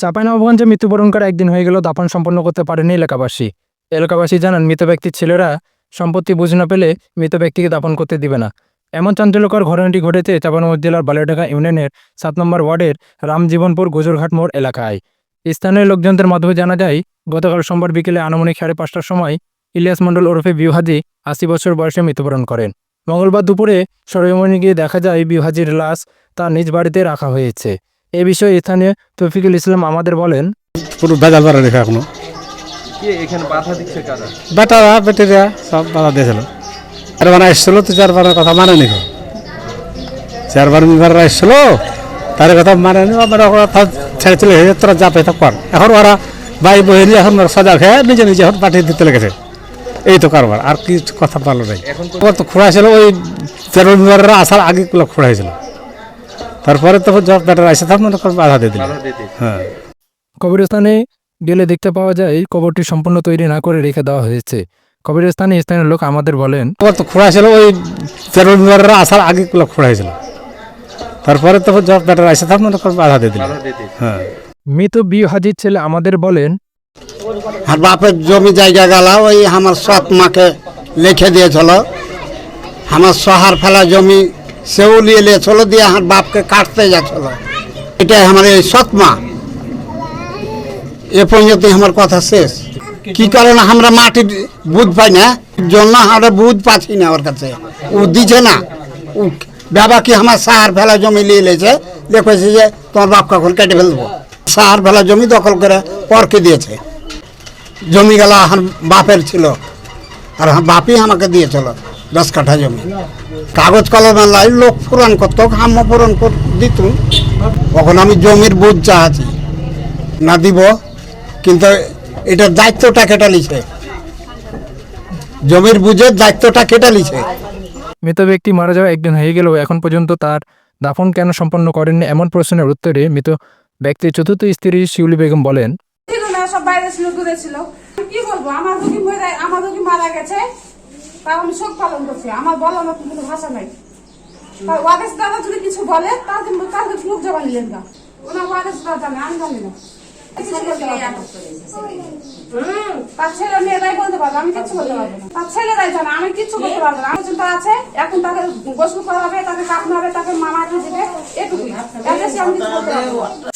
চাঁপাইনবাবগঞ্জে মৃত্যুবরণ করে একদিন হয়ে গেল দাফন সম্পন্ন করতে পারেনি এলাকাবাসী। এলাকাবাসী জানান, মৃত ব্যক্তির ছেলেরা সম্পত্তি বুঝ না পেলে মৃত ব্যক্তিকে দাফন করতে দিবে না। এমন চাঞ্চল্যকর ঘটনাটি ঘটেছে চাঁপাইনবাবগঞ্জ জেলার বালিয়াঢাকা ইউনিয়নের সাত নম্বর ওয়ার্ডের রামজীবনপুর গোজরঘাট মোড় এলাকায়। স্থানীয় লোকজনদের মাধ্যমে জানা যায়, গতকাল সোমবার বিকেলে আনুমানিক সাড়ে পাঁচটার সময় ইলিয়াস মণ্ডল ওরফে বিহাজি আশি বছর বয়সে মৃত্যুবরণ করেন। মঙ্গলবার দুপুরে সরজমিনে গিয়ে দেখা যায় বিহাজির লাশ তার নিজ বাড়িতে রাখা হয়েছে। এ বিষয়ে স্থানীয় তৌফিকুল ইসলাম আমাদের বলেন। পুরো ভেজাল পারে রেখে এখনও। এখানে বাধা দিচ্ছে কারা? বেটারা বেটেরা সব বাধা দিয়েছিল। চারবার এসছিল তো চারবারের কথা মানে নি চারবার মিবার এসছিল তার কথা মানে নি ওরা কথা ছেড়ে চলে গেছে তোরা যা পেয়ে কর। এখন ওরা ভাই বহিনী এখন সাজা খেয়ে নিজে নিজে এখন পাঠিয়ে দিতে লেগেছে। এই তো কারবার আর কি কথা ভালো নাই। এখন তো ওর তো খোঁড়াইছিল ওই চারবার মিবাররা আসার আগে গুলো খোঁড়াইছিল তারপরে তো যখন বেটারা আসে তখন বাধা দিয়ে দিল। হ্যাঁ। কবরস্থানে গেলে দেখতে পাওয়া যায় এই কবরটি সম্পূর্ণ তৈরি না করে রেখে দেওয়া হয়েছে। কবরস্থানে স্থানীয় লোক আমাদের বলেন ওর তো খোঁড়াইছিল ওই তেরো আসার আগে গুলো খোঁড়াইছিল তারপরে তো যখন বেটার আসে তখন বাধা দিয়ে দিল। হ্যাঁ। মৃত বিউ হাজির ছেলে আমাদের বলেন আর বাপের জমি জায়গা গেল ওই আমার সৎ মাকে লিখে দিয়েছিল। আমার সহার ফেলা জমি সেও নিয়ে লিয়েছিল দিয়ে আমার বাপকে কাটতে যাচ্ছিল এটাই আমার এই সৎ মা এ পর্যন্ত আমার কথা শেষ। কি কারণে আমরা মাটি বুধ পাই না? জন্য আমরা বুঝ পাচ্ছি না ওর কাছে। ও দিছে না। ও বাবা কি আমার সাহার ফেলা জমি নিয়ে লেছে দেখেছে যে তোমার বাপ কখন কেটে ফেলব। সাহার ফেলা জমি দখল করে পরকে দিয়েছে। জমি গেল আমার বাপের ছিল। আর বাপই আমাকে দিয়েছিল। দশ কাঠা জমি। কাগজ কলমে লাই লোক পূরণ করতো হাম্য পূরণ কর দিত তখন আমি জমির বুঝ চাচ্ছি না দিব কিন্তু এটার দায়িত্বটা কেটে লিছে? জমির বুঝের দায়িত্বটা কেটে লিছে? মৃত ব্যক্তি মারা যাওয়া একদিন হয়ে গেলেও এখন পর্যন্ত তার দাফন কেন সম্পন্ন করেননি এমন প্রশ্নের উত্তরে মৃত ব্যক্তির চতুর্থ স্ত্রী শিউলি বেগম বলেন সব বাইরে ছিল দূরে কি বলব? আমার রোগী আমার রোগী মারা গেছে। তাও আমি শোক পালন করছি। আমার বলার মতো কোনো ভাষা নাই। ওয়াদেশ দাদা যদি কিছু বলে জন্য তার মুখ জবান নিলেন না। ওনার ওয়াদেশ দাদা জানে, আমি জানি না। তার ছেলে মেয়েরাই বলতে পারবে, আমি কিছু বলতে পারব না। তার ছেলেরাই জানে, আমি কিছু বলতে পারব না। আমার চিন্তা আছে, এখন তাকে গোসল করা হবে তাকে কাপনা হবে তাকে মামাকে দিবে, এটুকুই। আমি কিছু।